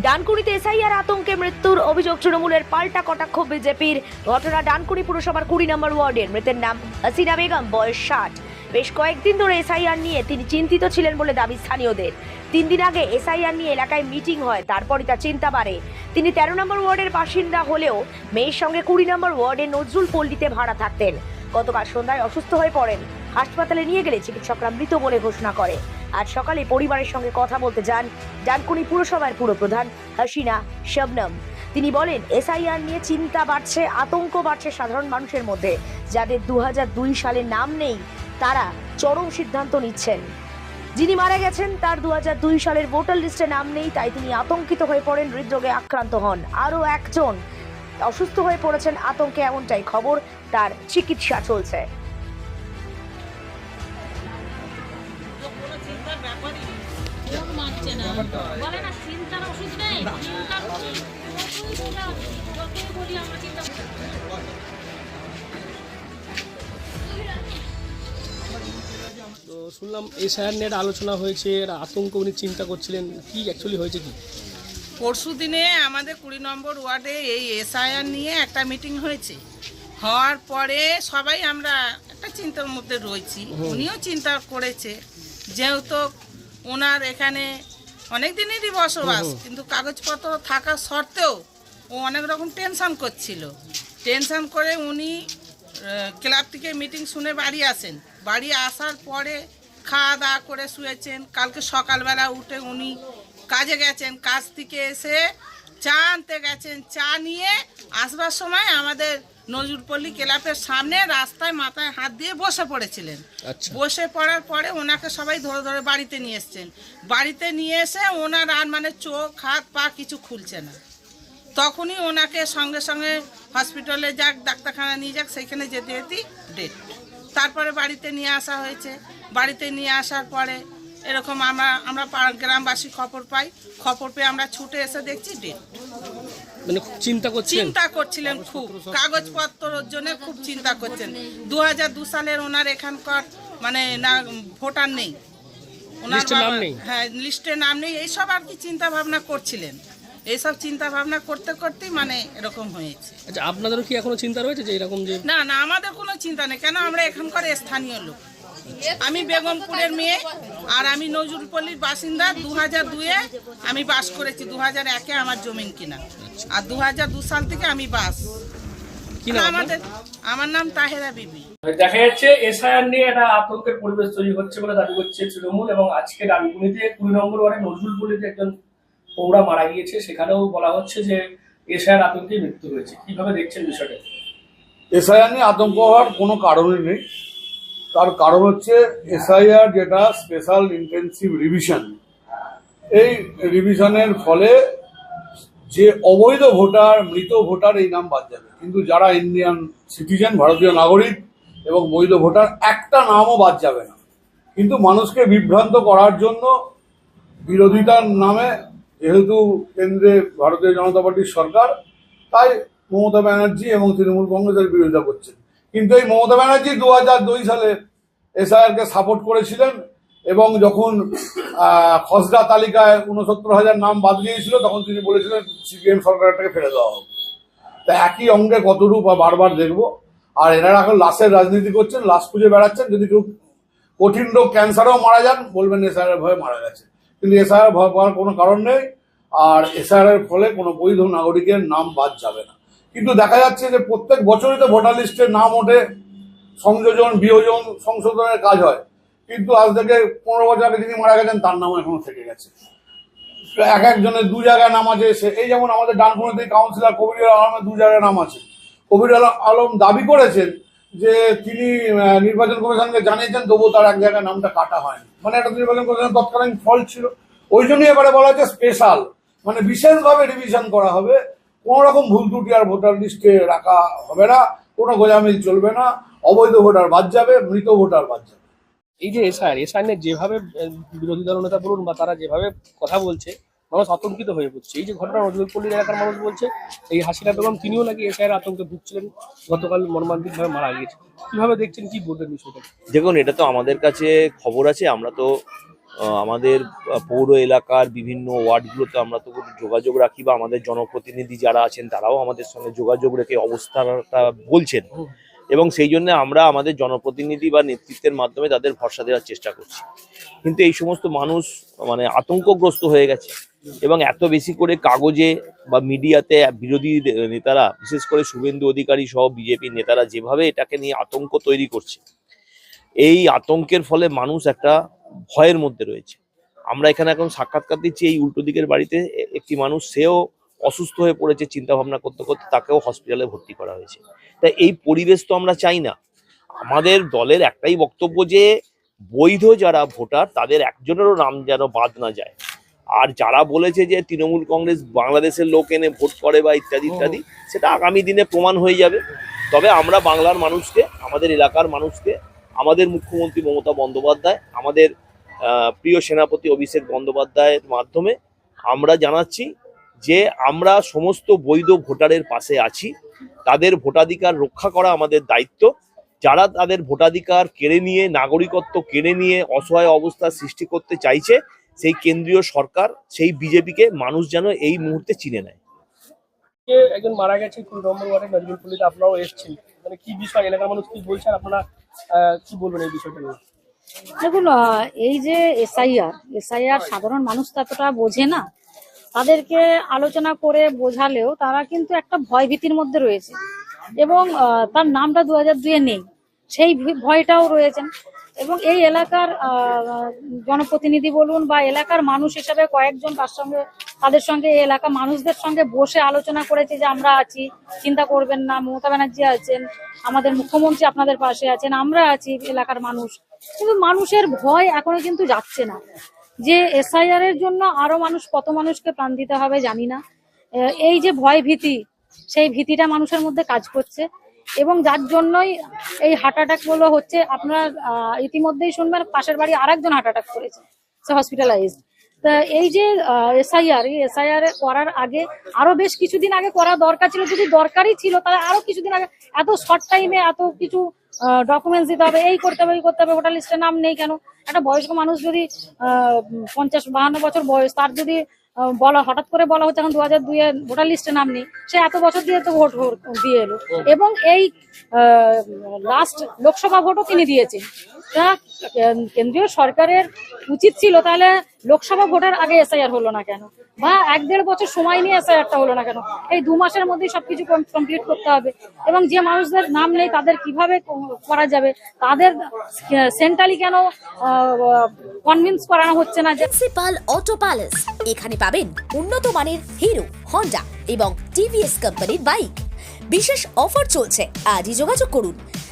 ডানকুনিতে SIR আতঙ্কে মৃত্যুর অভিযোগ তৃণমূলের পাল্টা কটাক্ষ বিজেপির। ঘটনা ডানকুনি পুরসভার কুড়ি নম্বর ওয়ার্ডের। মৃতের নাম হাসিনা বেগম, বয়স ষাট। বেশ কয়েকদিন ধরে এসআইআর নিয়ে তিনি চিন্তিত ছিলেন বলে দাবি স্থানীয়দের। তিন দিন আগে এসআইআর নিয়ে এলাকায় মিটিং হয়, তারপরই তার চিন্তা বাড়ে। তিনি তেরো নম্বর ওয়ার্ডের বাসিন্দা হলেও মেয়ের সঙ্গে কুড়ি নম্বর ওয়ার্ডে নজরুল পল্লীতে ভাড়া থাকতেন। গতকাল সন্ধ্যায় অসুস্থ হয়ে পড়েন। হাসপাতালে নিয়ে গেলে চিকিৎসকরা মৃত বলে ঘোষণা করে। আজ সকালে পরিবারের সঙ্গে কথা বলতে যান ডানকুনি পুরসভার পুরপ্রধান হাসিনা শবনম। তিনি বলেন, এসআইআর নিয়ে চিন্তা বাড়ছে, আতঙ্ক বাড়ছে সাধারণ মানুষের মধ্যে। যাদের দু সালে নাম নেই, তারা চরম সিদ্ধান্ত নিচ্ছেন। যিনি মারা গেছেন, তার দু সালের ভোটার লিস্টে নাম নেই, তাই তিনি আতঙ্কিত হয়ে পড়েন, হৃদরোগে আক্রান্ত হন। আরও একজন অসুস্থ হয়ে পড়েছেন, আতঙ্কে এমনটাই খবর, তার চিকিৎসা চলছে। মানছে না। বলে না চিন্তার ওষুধ নেই চিন্তার ওষুধ যতই বলি আমরা চিন্তা তো শুনলাম এই স্যার নিয়ে আলোচনা হয়েছে এর আতঙ্ক উনি চিন্তা করছিলেন কি অ্যাকচুয়ালি হয়েছে কি? পরশু দিনে আমাদের কুড়ি নম্বর ওয়ার্ডে এই এসআইআর নিয়ে একটা মিটিং হয়েছে। হওয়ার পরে সবাই আমরা একটা চিন্তার মধ্যে রয়েছি। উনিও চিন্তা করেছে যেহেতু ওনার এখানে অনেক দিনেরই বসবাস কিন্তু কাগজপত্র থাকা সত্ত্বেও ও অনেক রকম টেনশন করছিল। টেনশন করে উনি ক্লাব থেকে মিটিং শুনে বাড়ি আসেন। বাড়ি আসার পরে খাওয়া দাওয়া করে শুয়েছেন। কালকে সকালবেলা উঠে উনি কাজে গেছেন। কাজ থেকে এসে চা আনতে গেছেন। চা নিয়ে আসবার সময় আমাদের নজরুলপল্লী ক্লাবের সামনে রাস্তায় মাথায় হাত দিয়ে বসে পড়েছিলেন। আচ্ছা। বসে পড়ার পরে ওনাকে সবাই ধরে ধরে বাড়িতে নিয়ে এসছেন। বাড়িতে নিয়ে এসে ওনার আর মানে চোখ হাত পা কিছু খুলছে না। তখনই ওনাকে সঙ্গে সঙ্গে হসপিটালে যাক ডাক্তারখানা নিয়ে যাক সেখানে যেতে যেতেই ডেট তারপরে বাড়িতে নিয়ে আসা হয়েছে। বাড়িতে নিয়ে আসার পরে এরকম আমরা আমরা গ্রামবাসী খবর পাই। খবর পেয়ে আমরা ছুটে এসে দেখছি ডেট মানে খুব চিন্তা করছিলেন চিন্তা করছিলেন খুব। কাগজপত্রের জন্য খুব চিন্তা করছেন। দু হাজার দু সালের ওনার এখানকার মানে না ভোটার নেই। ওনার লিস্টে নাম নেই? হ্যাঁ লিস্টে নাম নেই। এইসব আর কি চিন্তা ভাবনা করছিলেন। এইসব চিন্তা ভাবনা করতে করতেই মানে এরকম হয়েছে। আচ্ছা আপনাদেরও কি এখনও চিন্তা রয়েছে যে এরকম যে না না আমাদের কোনো চিন্তা নেই। কেন আমরা এখানকার স্থানীয় লোক? আমি বেগমপুরের মেয়ে আর আমি নজরুলপল্লীর বাসিন্দা। দু হাজার দুয়ে আমি বাস করেছি। দু হাজার একে আমার জমিন কিনা। আর দু হাজার দু সাল থেকে আমি বাস। আমাদের আমার নাম তাহেরা বিবি। দেখা যাচ্ছে এসআইআর নিয়ে একটা আতঙ্কের পরিবেশ তৈরি হচ্ছে বলে দাবি করছে তৃণমূল এবং আজকে ডানকুনিতে কুড়ি নম্বর ওয়ার্ডে নজরুলপুরিতে একজন পৌরা মারা গিয়েছে। সেখানেও বলা হচ্ছে যে এসআইআর আতঙ্কে মৃত্যু হয়েছে। কীভাবে দেখছেন বিষয়টা? এসআইআর নিয়ে আতঙ্ক হওয়ার কোনো কারণই নেই। তার কারণ হচ্ছে এসআইআর যেটা স্পেশাল ইন্টেন্সিভ রিভিশন এই রিভিশনের ফলে যে অবৈধ ভোটার, মৃত ভোটার, এই নাম বাদ যাবে। কিন্তু যারা ইন্ডিয়ান সিটিজেন ভারতীয় নাগরিক এবং বৈধ ভোটার, একটা নামও বাদ যাবে না। কিন্তু মানুষকে বিভ্রান্ত করার জন্য বিরোধিতার নামে যেহেতু কেন্দ্রে ভারতীয় জনতা পার্টির সরকার, তাই মমতা ব্যানার্জি এবং তৃণমূল কংগ্রেসের বিরোধিতা করছেন। কিন্তু এই মমতা ব্যানার্জি দু হাজার দুই সালে এসআইআরকে সাপোর্ট করেছিলেন। এবং যখন খসড়া তালিকায় উনসত্তর হাজার নাম বাদ গিয়েছিল, তখন তিনি বলেছিলেন, সিপিএম সরকারটাকে ফেলে দেওয়া হবে। তা একই অঙ্গে আর বারবার দেখব। আর এনারা এখন লাশের রাজনীতি করছেন, লাশ খুঁজে বেড়াচ্ছেন। যদি কেউ কঠিন রোগ, ক্যান্সারেও মারা যান, বলবেন এসআইআর ভয়ে মারা গেছে। কিন্তু এসআইআর ভয় পাওয়ার কোনো কারণ নেই, আর এসআইআর ফলে কোনো বৈধ নাগরিকের নাম বাদ যাবে না। কিন্তু দেখা যাচ্ছে যে প্রত্যেক বছরই তো ভোটার লিস্টের নাম ওঠে, সংযোজন, বিয়োজন, সংশোধনের কাজ হয়। কিন্তু আজ থেকে পনেরো বছর আগে যিনি মারা গেছেন, তার নাম এখনও থেকে গেছে। এক একজনের দু জায়গায় নাম আছে। এই যেমন আমাদের ডানকুনিতে কাউন্সিলর কবির আলমের দু জায়গায় নাম আছে। কবির আলম আলম দাবি করেছেন যে তিনি নির্বাচন কমিশনকে জানিয়েছেন, তবুও তার এক জায়গায় নামটা কাটা হয়নি। মানে একটা নির্বাচন কমিশনের তৎকালীন ফল ছিল। ওই জন্যই এবারে বলা হচ্ছে স্পেশাল মানে বিশেষভাবে রিভিশন করা হবে। কোন রকম ভুল ত্রুটি আর ভোটার লিস্টে রাখা হবে না। কোনো গোজামিল চলবে না। অবৈধ ভোটার বাদ যাবে, মৃত ভোটার বাদ যাবে। এই যে এসআইআর এসআইআর যেভাবে বিরোধী দল নেতা বলুন বা তারা যেভাবে কথা বলছে মানুষ আতঙ্কিত হয়ে পড়ছে। এই যে ঘটনা নজরুলপল্লী এলাকার মানুষ বলছে এই হাসিনা বেগম তিনিও নাকি এসআইআর আতঙ্কে ভুগছিলেন গতকাল মর্মান্তিকভাবে মারা গিয়েছে। কীভাবে দেখছেন কি বলবেন বিষয়টা? দেখুন এটা তো আমাদের কাছে খবর আছে আমরা তো আমাদের পৌর এলাকার বিভিন্ন ওয়ার্ডগুলোতে আমরা তো যোগাযোগ রাখি বা আমাদের জনপ্রতিনিধি যারা আছেন তারাও আমাদের সঙ্গে যোগাযোগ রেখে অবস্থাটা বলছেন। এবং সেই জন্য আমরা আমাদের জনপ্রতিনিধি বা নেতৃত্বের মাধ্যমে তাদের ভরসা দেওয়ার চেষ্টা করছি। কিন্তু এই সমস্ত মানুষ মানে আতঙ্কগ্রস্ত হয়ে গেছে এবং এত বেশি করে কাগজে বা মিডিয়াতে বিরোধী নেতারা, বিশেষ করে শুভেন্দু অধিকারী সহ বিজেপির নেতারা যেভাবে এটাকে নিয়ে আতঙ্ক তৈরি করছে, এই আতঙ্কের ফলে মানুষ একটা ভয়ের মধ্যে রয়েছে। আমরা এখানে এখন সাক্ষাৎকার দিচ্ছি এই উল্টো দিকের বাড়িতে একটি মানুষ, সেও অসুস্থ হয়ে পড়েছে চিন্তা ভাবনা করতে করতে তাকেও হসপিটালে ভর্তি করা হয়েছে। তাই এই পরিবেশ তো আমরা চাই না। আমাদের দলের একটাই বক্তব্য যে, বৈধ যারা ভোটার, তাদের একজনেরও নাম যেন বাদ না যায়। আর যারা বলেছে যে, তৃণমূল কংগ্রেস বাংলাদেশের লোক এনে ভোট করে বা ইত্যাদি ইত্যাদি, সেটা আগামী দিনে প্রমাণ হয়ে যাবে। তবে আমরা বাংলার মানুষকে, আমাদের এলাকার মানুষকে, আমাদের মুখ্যমন্ত্রী মমতা বন্দ্যোপাধ্যায়, আমাদের প্রিয় সেনাপতি অভিষেক বন্দ্যোপাধ্যায়ের মাধ্যমে আমরা জানাচ্ছি যে আমরা সমস্ত বৈধ ভোটারের পাশে আছি তাদের ভোটাধিকার রক্ষা করা আমাদের দায়িত্ব। যারা তাদের ভোটাধিকার কেড়ে নিয়ে নাগরিকত্ব কেড়ে নিয়ে অসহায় অবস্থা সৃষ্টি করতে চাইছে সেই কেন্দ্রীয় সরকার সেই বিজেপিকে মানুষ যেন এই মুহূর্তে চিনে নেয়। যে একজন মারা গেছে কুড়ি নম্বর ওয়ার্ডে নজরুলপল্লিতে আপনারাও এসেছেন। মানে কি বিষয়? এলাকার মানুষ কি বলছেন? আপনারা আহ, কি বলবেন এই বিষয়টা নিয়ে? দেখুন এই যে এসআইআর এসআইআর সাধারণ মানুষ তো এতটা বোঝে না। তাদেরকে আলোচনা করে বোঝালেও তারা কিন্তু একটা ভয় ভীতির মধ্যে রয়েছে। এবং তার নামটা দু হাজার দুয়ে নেই। সেই ভয়টাও রয়েছেন। এবং এই এলাকার জনপ্রতিনিধি বলুন বা এলাকার মানুষ হিসাবে কয়েকজন তার সঙ্গে, তাদের সঙ্গে, এই এলাকা মানুষদের সঙ্গে বসে আলোচনা করেছে যে আমরা আছি, চিন্তা করবেন না, মমতা ব্যানার্জি আছেন, আমাদের মুখ্যমন্ত্রী আপনাদের পাশে আছেন, আমরা আছি এলাকার মানুষ। কিন্তু মানুষের ভয় এখনও কিন্তু যাচ্ছে না। যে এসআইআর এর জন্য আরও মানুষ কত মানুষকে প্রাণ দিতে হবে জানি না। এই যে ভয় ভীতি, সেই ভীতিটা মানুষের মধ্যে কাজ করছে। এবং যার জন্যই এই হার্ট অ্যাটাকগুলো হচ্ছে, আপনার ইতিমধ্যেই শুনবেন, পাশের বাড়ি আর একজন হার্ট অ্যাটাক করেছে। সে হসপিটালাইজড তা এই যে এসআইআর এসআইআর করার আগে আরও বেশ কিছুদিন আগে করা দরকার ছিল, যদি দরকারই ছিল, তাহলে আরও কিছুদিন আগে, এত শর্ট টাইমে এত কিছু ডকুমেন্টস দিতে হবে, এই করতে হবে এই করতে হবে ভোটার লিস্টে নাম নেই কেন? একটা বয়স্ক মানুষ যদি পঞ্চাশ, বাহান্ন বছর বয়স, তার যদি বলা, হঠাৎ করে বলা হচ্ছে এখন দু হাজার দুইয়ে ভোটার লিস্টে নাম নেই, সে এত বছর দিয়ে তো ভোট ভোট দিয়ে এলো। এবং এই লাস্ট লোকসভা ভোটও তিনি দিয়েছেন। তা কেন- কেন্দ্রীয় সরকারের উচিত ছিল তাহলে লোকসভা ভোটের আগে এসআইআর হলো না কেন? বা এক দেড় বছর সময় নিয়ে এসআইআরটা হলো না কেন? এই দু মাসের মধ্যেই সবকিছু কমপ্লিট করতে হবে। এবং যে মানুষদের নাম নেই, তাদের কীভাবে করা যাবে? তাদের সেন্ট্রালি কেন কনভিন্স করানো হচ্ছে না প্রিন্সিপাল অটো প্যালেস এখানে পাবেন উন্নত মানের হিরো হন্ডা এবং টিভিএস কোম্পানির বাইক বিশেষ অফার চলছে। আজই যোগাযোগ করুন।